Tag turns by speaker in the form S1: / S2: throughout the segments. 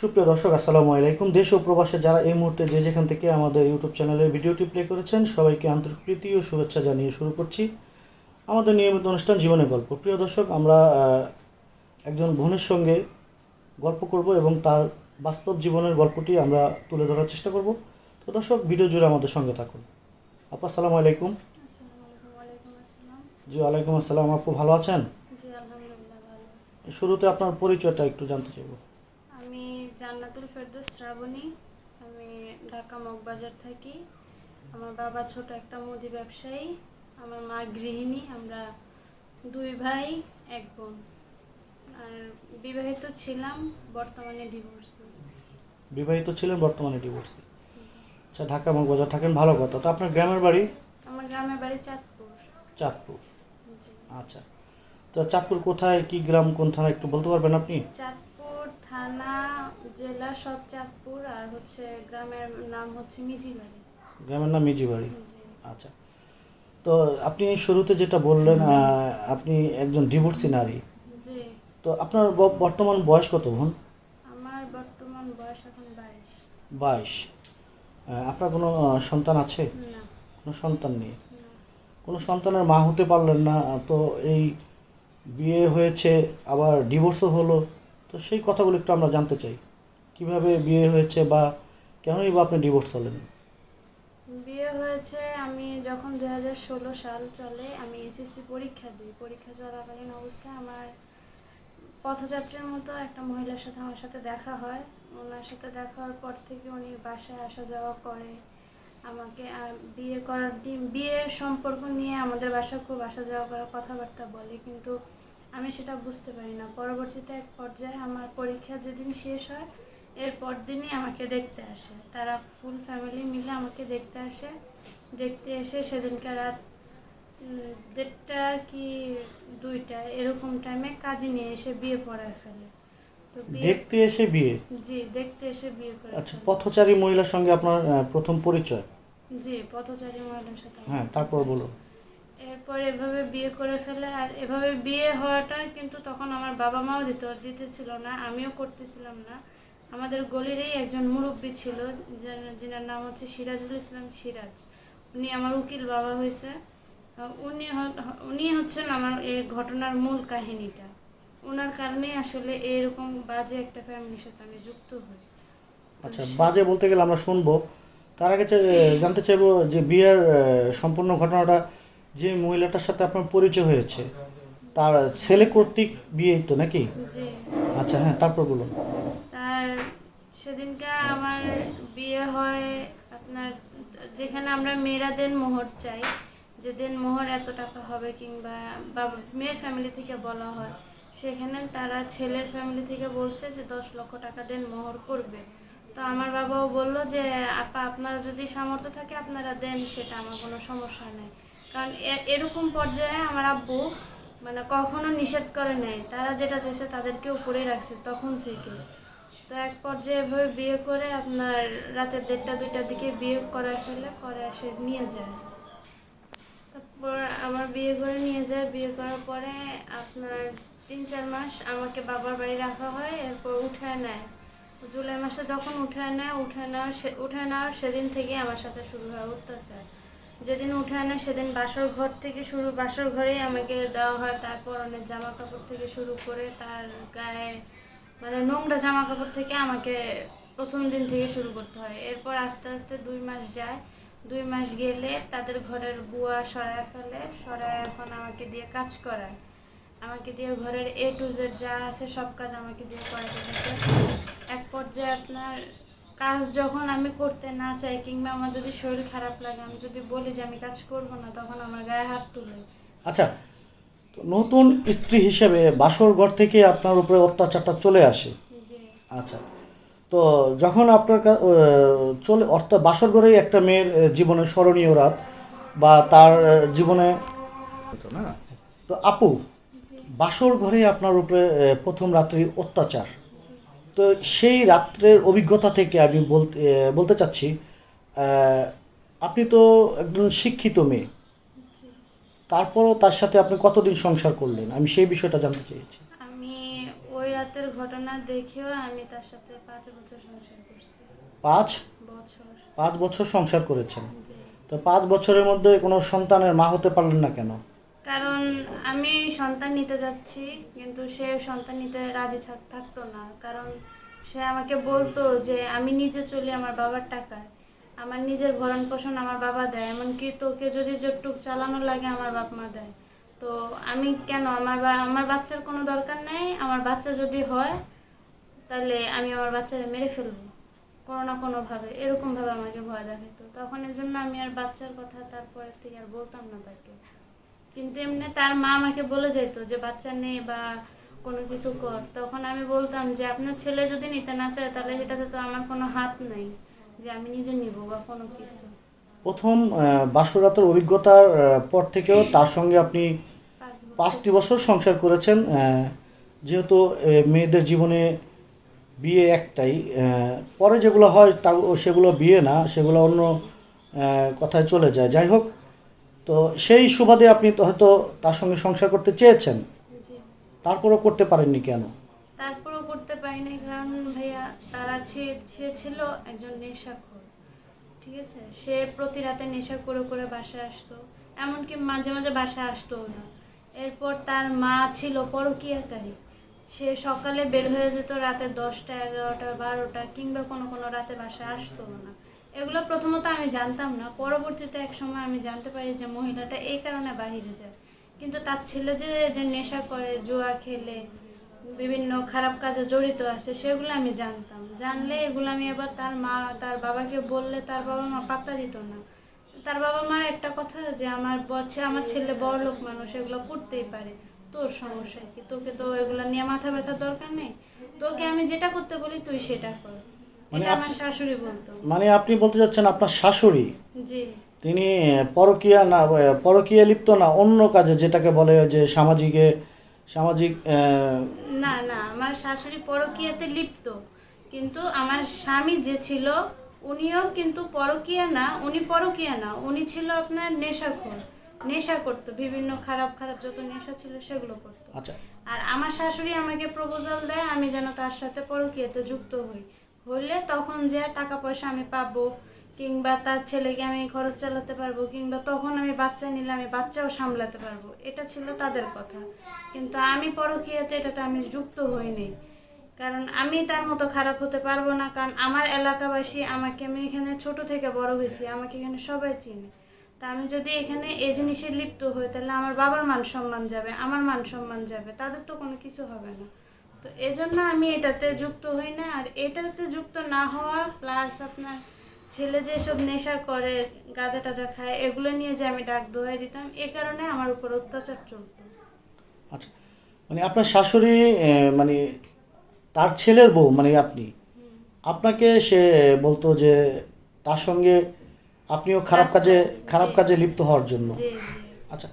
S1: সুপ্রিয় দর্শক আসসালামু আলাইকুম। দেশ ও প্রবাসে যারা এই মুহূর্তে যে যেখান থেকে আমাদের ইউটিউব চ্যানেলের ভিডিওটি প্লে করেছেন সবাইকে আন্তরিক প্রীতি ও শুভেচ্ছা জানিয়ে শুরু করছি আমাদের নিয়মিত অনুষ্ঠান জীবনের গল্প। প্রিয় দর্শক আমরা একজন বোনের সঙ্গে গল্প করব এবং তার বাস্তব জীবনের গল্পটি আমরা তুলে ধরার চেষ্টা করব। তো দর্শক ভিডিও জুড়ে আমাদের সঙ্গে থাকুন। আপু আসসালামু আলাইকুম। জি ওয়ালাইকুম আসসালাম। আপু ভালো আছেন? শুরুতে আপনার পরিচয়টা একটু জানতে চাইব।
S2: জান্নাতুল ফেরদৌস শ্রাবণী। আমি ঢাকা মগবাজার থাকি। আমার বাবা ছোট একটা মুদি ব্যবসায়ী আমার মা গৃহিণী আমরা দুই ভাই এক বোন। আর বিবাহিত ছিলাম বর্তমানে ডিভোর্স
S1: বিবাহিত ছিলেন বর্তমানে ডিভোর্সি আচ্ছা ঢাকা মগবাজার থাকেন ভালো কথা। তো আপনার গ্রামের বাড়ি?
S2: আমার গ্রামের বাড়ি চাঁদপুর।
S1: চাঁদপুর। আচ্ছা। তো চাঁদপুর কোথায় কি গ্রাম কোন থানা একটু বলতে পারবেন আপনি?
S2: চাঁদপুর থানা জেলা সব চাঁদপুর আর হচ্ছে গ্রামের নাম হচ্ছে মিজিবাড়ি।
S1: গ্রামের নাম মিজিবাড়ি। আচ্ছা। তো আপনি শুরুতে যেটা বললেন আপনি একজন ডিভোর্সি নারী। তো আপনার বর্তমান বয়স কত বোন?
S2: আমার বর্তমান বয়স এখন বাইশ।
S1: বাইশ। আপনার কোনো সন্তান আছে?
S2: না।
S1: কোনো সন্তান নেই? কোনো সন্তানের মা হতে পারলেন না তো এই বিয়ে হয়েছে আবার ডিভোর্সও হলো তো সেই কথাগুলো একটু আমরা জানতে চাই। কীভাবে বিয়ে হয়েছে বা কেনই বা আপনি ডিভোর্স হলেন?
S2: বিয়ে হয়েছে, আমি যখন দু হাজার ষোলো সাল চলে, আমি এসএসসি পরীক্ষা দিই। পরীক্ষা চলাকালীন অবস্থায় আমার পথযাত্রীর মতো একটা মহিলার সাথে আমার সাথে দেখা হয়। ওনার সাথে দেখা হওয়ার পর থেকে উনি বাসায় আসা যাওয়া করে। আমাকে বিয়ে করার দিন, বিয়ের সম্পর্ক নিয়ে আমাদের বাসায় খুব আসা যাওয়া করার কথাবার্তা বলে। কিন্তু আমি সেটা বুঝতে পারি না। পরবর্তীতে এক পর্যায়ে আমার পরীক্ষা যেদিন শেষ হয় এর পর দিনই আমাকে দেখতে আসে। তারা ফুল ফ্যামিলি মিলে আমাকে দেখতে আসে। দেখতে এসে সেদিনকার রাত দেড়টা কি দুইটা এরকম টাইমে কাজে নিয়ে এসে বিয়ে পড়ায় ফেলে।
S1: দেখতে এসে বিয়ে?
S2: জি দেখতে এসে বিয়ে করে
S1: আচ্ছা পথচারী মহিলার সঙ্গে আপনার প্রথম পরিচয়?
S2: জি পথচারী মহিলার সাথে
S1: হ্যাঁ তারপর বলুন।
S2: এরপর এভাবে বিয়ে করে ফেলে আর এভাবে বিয়ে হওয়াটা কিন্তু তখন আমার বাবা মাও দিতে দিতেছিল না আমিও করতেছিলাম না। আমাদের গলিরই একজন মুরব্বী ছিল যিনার নাম হচ্ছে সিরাজুল ইসলাম সিরাজ। উনি আমার উকিল বাবা হয়েছে। উনি উনি হচ্ছেন আমার এই ঘটনার মূল কাহিনীটা। ওনার কারণেই আসলে এরকম বাজে একটা ফ্যামিলির সাথে আমি যুক্ত হই।
S1: আচ্ছা বাজে বলতে গেলে আমরা শুনব। তার আগে জানতে চাইব যে বিয়ের সম্পূর্ণ ঘটনাটা যে মহিলাটার সাথে আপনার পরিচয় হয়েছে তার ছেলে কর্তৃক বিয়ে তো নাকি? আচ্ছা হ্যাঁ তারপর বলুন।
S2: সেদিনকে আমার বিয়ে হয় আপনার, যেখানে আমরা মেয়েরা দেন মোহর চাই যে দেন মোহর এত টাকা হবে কিংবা মেয়ের ফ্যামিলি থেকে বলা হয়, সেখানে তারা ছেলের ফ্যামিলি থেকে বলছে যে দশ লক্ষ টাকা দেন মোহর করবে। তো আমার বাবাও বলল যে, আপা, আপনারা যদি সামর্থ্য থাকে আপনারা দেন, সেটা আমার কোনো সমস্যা নেই। কারণ এরকম পর্যায়ে আমার আব্বু মানে কখনো নিষেধ করে নেয় তারা যেটা চাইছে তাদেরকে উপরে রাখছে তখন থেকে। তো এক পর্যায়ে এভাবে বিয়ে করে আপনার রাতে দেড়টা, দুইটার দিকে বিয়ে করে ফেলে করে সে নিয়ে যায়। তারপর আমার বিয়ে করে নিয়ে যায়, বিয়ে করার পরে আপনার তিন, চার মাস আমাকে বাবার বাড়ি রাখা হয়, এরপর উঠায় নেয়। জুলাই মাসে যখন উঠায় নেয়, উঠায় নেওয়ার সে, উঠায় নেওয়ার সেদিন থেকে আমার সাথে শুরু হয় অত্যাচার। যেদিন উঠায় নেয়, সেদিন বাসর ঘর থেকে শুরু, বাসর ঘরেই আমাকে দেওয়া হয়, তারপর অনেক জামা কাপড় থেকে শুরু করে তার গায়ে মানে নোংরা জামা কাপড় থেকে আমাকে প্রথম দিন থেকে শুরু করতে হয়। এরপর আস্তে আস্তে দুই মাস যায়। দুই মাস গেলে তাদের ঘরের বুয়া সরায় ফেলে। সরায় এখন আমাকে দিয়ে কাজ করায়। আমাকে দিয়ে ঘরের এ টু জেড যা আছে সব কাজ আমাকে দিয়ে করাতে থাকে। এক পর্যায়ে আপনার কাজ যখন আমি করতে না চাই কিংবা আমার যদি শরীর খারাপ লাগে, আমি যদি বলি যে আমি কাজ করব না, তখন আমার গায়ে হাত তুলে।
S1: আচ্ছা নতুন স্ত্রী হিসেবে বাসর ঘর থেকে আপনার উপরে অত্যাচারটা চলে আসে। আচ্ছা তো যখন আপনার কা- চলে অর্থাৎ বাসর ঘরেই একটা মেয়ের জীবনে স্মরণীয় রাত বা তার জীবনে তো আপু বাসর ঘরে আপনার উপরে প্রথম রাত্রি অত্যাচার। তো সেই রাত্রের অভিজ্ঞতা থেকে আমি বলতে বলতে চাচ্ছি আপনি তো একজন শিক্ষিত মেয়ে। তারপরও তার সাথে আপনি কতদিন সংসার করলেন? আমি সেই বিষয়টা জানতে চেয়েছি।
S2: আমি ওই রাতের ঘটনা দেখেও আমি তার সাথে পাঁচ বছর সংসার করছি।
S1: পাঁচ?
S2: বছর।
S1: পাঁচ বছর সংসার করেছেন? তো পাঁচ বছরের মধ্যে কোনো সন্তানের মা হতে পারলেন না কেন?
S2: কারণ আমি সন্তান নিতে যাচ্ছি কিন্তু সে সন্তান নিতে রাজি থাক- থাকতো না। কারণ সে আমাকে বলতো যে আমি নিজে চলি আমার বাবার টাকায়। আমার নিজের ভরণ পোষণ আমার বাবা দেয়, এমনকি তোকে যদি যেটুক চালানো লাগে আমার বাপ মা দেয়। তো আমি কেন, আমার আমার বাচ্চার কোনো দরকার নেই, আমার বাচ্চা যদি হয়, তাহলে আমি আমার বাচ্চাকে মেরে ফেলব, কোনো না কোনোভাবে, এরকমভাবে আমাকে ভয় দেখাতো তখন এর জন্য আমি আর বাচ্চার কথা তারপরে থেকে আর বলতাম না তাকে। কিন্তু এমনি তার মা আমাকে বলে যেত যে, বাচ্চা নেই বা কোনো কিছু কর। তখন আমি বলতাম যে, আপনার ছেলে যদি নিতে না চায়, তাহলে সেটাতে তো আমার কোনো হাত নেই। যে আমি নিজে নিব বা কোনো কিছু।
S1: প্রথম বাসরাতের অভিজ্ঞতার পর থেকেও তার সঙ্গে আপনি। পাঁচটি বছর সংসার করেছেন যেহেতু মেয়েদের জীবনে বিয়ে একটাই পরে যেগুলো হয় তা সেগুলো বিয়ে না সেগুলো অন্য কথায় চলে যায়। যাই হোক তো সেই সুবাদে আপনি তো হয়তো তার সঙ্গে সংসার করতে চেয়েছেন। তারপরও করতে পারেননি কেন?
S2: করতে পারিনি কারণ ভাইয়া, তারা সে ছিল একজন নেশাখোর, ঠিক আছে? সে প্রতি রাতে নেশা করে করে বাসায় আসতো, এমনকি মাঝে মাঝে বাসায় আসতো না। এরপর তার মা ছিল পরকীয়াকারী। সে সকালে বের হয়ে যেত রাতে দশটা, এগারোটা, বারোটা, কিংবা কোনো কোনো রাতে বাসায় আসতো না। এগুলো প্রথমত আমি জানতাম না, পরবর্তীতে এক সময় আমি জানতে পারি যে মহিলাটা এই কারণে বাহিরে যায়। কিন্তু তার ছেলে যে যে নেশা করে, জুয়া খেলে বিভিন্ন খারাপ কাজে জড়িত আছে সেগুলো আমি জানতাম। জানলে এগুলো আমি এবার তার মা তার বাবাকে বললে তার বাবা মা পাত্তা দিত না। তার বাবা মার একটা কথা যে আমার বচ্ছে আমার ছেলে বড় লোক মানুষ এগুলো করতেই পারে। তোর সমস্যা কি? তোকে তো এগুলো নিয়ে মাথা ব্যথার দরকার নেই। তোকে আমি যেটা করতে বলি তুই সেটা কর।
S1: মানে
S2: এটা আমার শাশুড়ি বলতো।
S1: মানে আপনি বলতে চাচ্ছেন আপনার শাশুড়ি
S2: জি।
S1: তিনি পরকীয়া না পরকীয়া লিপ্ত না অন্য কাজে যেটাকে বলে যে সামাজিকে সামাজিক
S2: না না আমার শাশুড়ি পরকীয়াতে লিপ্ত। কিন্তু আমার স্বামী যে ছিল উনিও কিন্তু পরকীয়া না উনি পরকীয়া না উনি ছিল আপনার নেশাখোর। নেশা করতো বিভিন্ন খারাপ খারাপ যত নেশা ছিল সেগুলো করতো।
S1: আচ্ছা।
S2: আর আমার শাশুড়ি আমাকে প্রপোজাল দেয় আমি যেন তার সাথে পরকীয়াতে যুক্ত হই। হইলে তখন যে টাকা পয়সা আমি পাবো কিংবা তার ছেলেকে আমি খরচ চালাতে পারব, কিংবা তখন আমি বাচ্চা নিলে আমি বাচ্চাও সামলাতে পারব, এটা ছিল তাদের কথা। কিন্তু আমি পরকীয়াতে এটাতে আমি যুক্ত হইনি। কারণ আমি তার মতো খারাপ হতে পারব না, কারণ আমার এলাকাবাসী আমাকে, আমি এখানে ছোট থেকে বড় হয়েছি, আমাকে এখানে সবাই চিনে। তা আমি যদি এখানে এই জিনিসে লিপ্ত হই, তাহলে আমার বাবার মান সম্মান যাবে, আমার মান সম্মান যাবে, তাদের তো কোনো কিছু হবে না। তো এজন্য আমি এটাতে যুক্ত হই না, আর এটাতে যুক্ত না হওয়া প্লাস আপনার ছেলে যেসব নেশা করে গাঁজা টাজা খায় এগুলো নিয়ে যে আমি ডাক দোহাই দিতাম এ কারণে আমার উপর অত্যাচার চলতো।
S1: আচ্ছা মানে আপনার শাশুড়ি মানে তার ছেলের বউ মানে আপনি আপনাকে সে বলতো যে তার সঙ্গে আপনিও খারাপ কাজে খারাপ কাজে লিপ্ত হওয়ার জন্য। আচ্ছা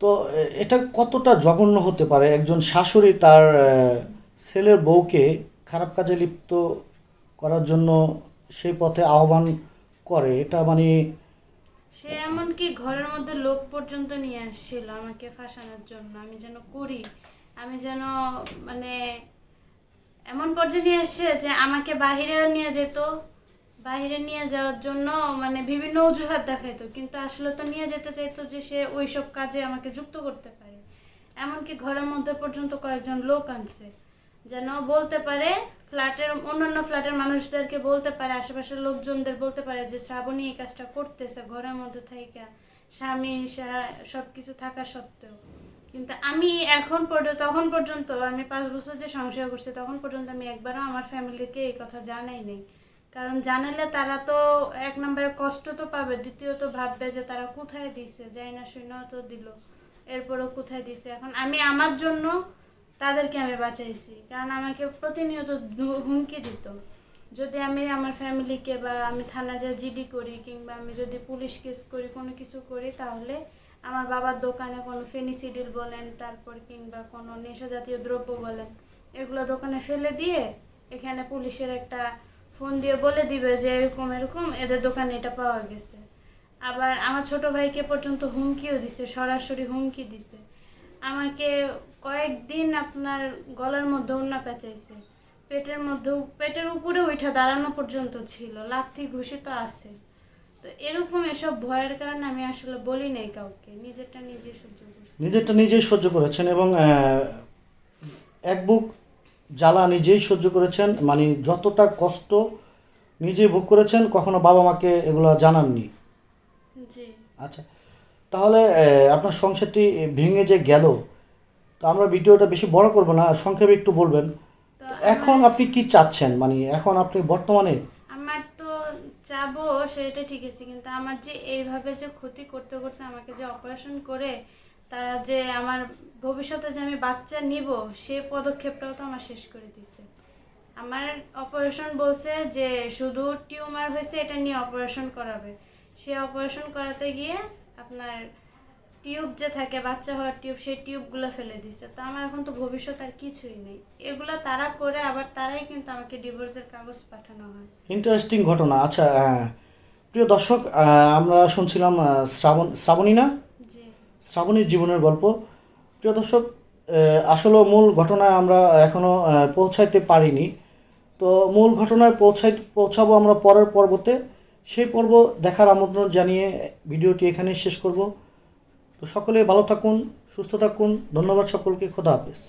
S1: তো এটা কতটা জঘন্য হতে পারে? একজন শাশুড়ি তার ছেলের বউকে খারাপ কাজে লিপ্ত করার জন্য সেই পথে আহ্বান করে, এটা মানে
S2: সে এমনকি ঘরের মধ্যে লোক পর্যন্ত নিয়ে আসছিল আমাকে ফাঁসানোর জন্য। আমি যেন করি, আমি যেন মানে এমন পর্যায়ে নিয়ে আসছে যে আমাকে বাহিরে নিয়ে যেত। বাইরে নিয়ে যাওয়ার জন্য মানে বিভিন্ন অজুহাত দেখাইতো, কিন্তু আসলে তো নিয়ে যেতে চাইতো যে সে ওইসব কাজে আমাকে যুক্ত করতে পারে। এমনকি ঘরের মধ্যে পর্যন্ত কয়েকজন লোক আনছে। যেন বলতে পারে ফ্ল্যাটের, অন্যান্য ফ্ল্যাটের মানুষদেরকে বলতে পারে, আশেপাশের লোকজনদের বলতে পারে যে শ্রাবণী এই কাজটা করতেছে, ঘরের মধ্যে থেকে স্বামী সব কিছু থাকা সত্ত্বেও। কিন্তু আমি এখন পর্যন্ত তখন পর্যন্ত আমি পাঁচ বছর যে সংসার করছি, তখন পর্যন্ত আমি একবারও আমার ফ্যামিলিকে এই কথা জানাই নেই। কারণ জানালে তারা তো এক নম্বরে কষ্ট তো পাবে, দ্বিতীয়ত ভাববে যে তারা কোথায় দিছে, যাই না শুনেও তো দিল। এরপরও কোথায় দিছে? এখন আমি আমার জন্য তাদেরকে আমি বাঁচাইছি। কারণ আমাকে প্রতিনিয়ত হুমকি দিত। যদি আমি আমার ফ্যামিলিকে বা আমি থানা যা জিডি করি কিংবা আমি যদি পুলিশ কেস করি, কোনো কিছু করি, তাহলে আমার বাবার দোকানে কোনো ফেনিসিডিল বলেন, তারপর কিংবা কোনো নেশা জাতীয় দ্রব্য বলেন, এগুলো দোকানে ফেলে দিয়ে এখানে পুলিশের একটা ফোন দিয়ে বলে দিবে যে এরকম এরকম, এদের দোকানে এটা পাওয়া গেছে। আবার আমার ছোট ভাইকে পর্যন্ত হুমকিও দিছে, সরাসরি হুমকি দিছে। আমাকে কয়েকদিন আপনার গলার মধ্যে উন্না পেঁচাইছে। পেটের মধ্যে পেটের উপরে উঠা দাঁড়ানো পর্যন্ত ছিল লাথি ঘুষি তো আছে। তো এরকম এসব ভয়ের কারণে আমি আসলে বলি নাই কাউকে নিজেরটা নিজে সহ্য করছি।
S1: নিজেরটা নিজেই সহ্য করেছেন এবং এক বুক জ্বালা নিজেই সহ্য করেছেন মানে যতটা কষ্ট নিজেই ভোগ করেছেন কখনো বাবা মাকে এগুলো জানাননি।
S2: জি।
S1: আচ্ছা। তাহলে আপনার সংসারটি ভেঙে যে গেল তো আমরা ভিডিওটা বেশি বড় করব না সংক্ষেপে একটু বলবেন।
S2: তো
S1: এখন আপনি কি চাচ্ছেন? মানে এখন আপনি বর্তমানে
S2: আমার তো চাবো সেটা ঠিক আছে কিন্তু আমার যে এইভাবে যে ক্ষতি করতে করতে আমাকে যে অপারেশন করে তারা যে আমার ভবিষ্যতে যে আমি বাচ্চা নিব সে পদক্ষেপটাও তো আমার শেষ করে দিছে। আমার অপারেশন বলছে যে শুধু টিউমার হয়েছে এটা নিয়ে অপারেশন করাবে। সে অপারেশন করাতে গিয়ে আপনার টিউব যে থাকে বাচ্চা হওয়ার টিউব সেই টিউবগুলো ফেলে দিছে। তো আমার এখন তো ভবিষ্যৎ আর কিছুই নেই। এগুলো তারা করে আবার তারাই কিন্তু আমাকে ডিভোর্সের কাগজ পাঠানো হয়।
S1: ইন্টারেস্টিং ঘটনা। আচ্ছা আহ, প্রিয় দর্শক আমরা শুনছিলাম শ্রাবণ শ্রাবণী না শ্রাবণীর জীবনের গল্প। প্রিয় দর্শক আসলে মূল ঘটনায় আমরা এখনও আহ, পৌঁছাইতে পারিনি। তো মূল ঘটনায় পৌঁছাই পৌঁছাবো আমরা পরের পর্বতে। সেই পর্ব দেখার আমন্ত্রণ জানিয়ে ভিডিওটি এখানেই শেষ করব। তো সকলে ভালো থাকুন, সুস্থ থাকুন। ধন্যবাদ সকলকে। খোদা হাফেজ।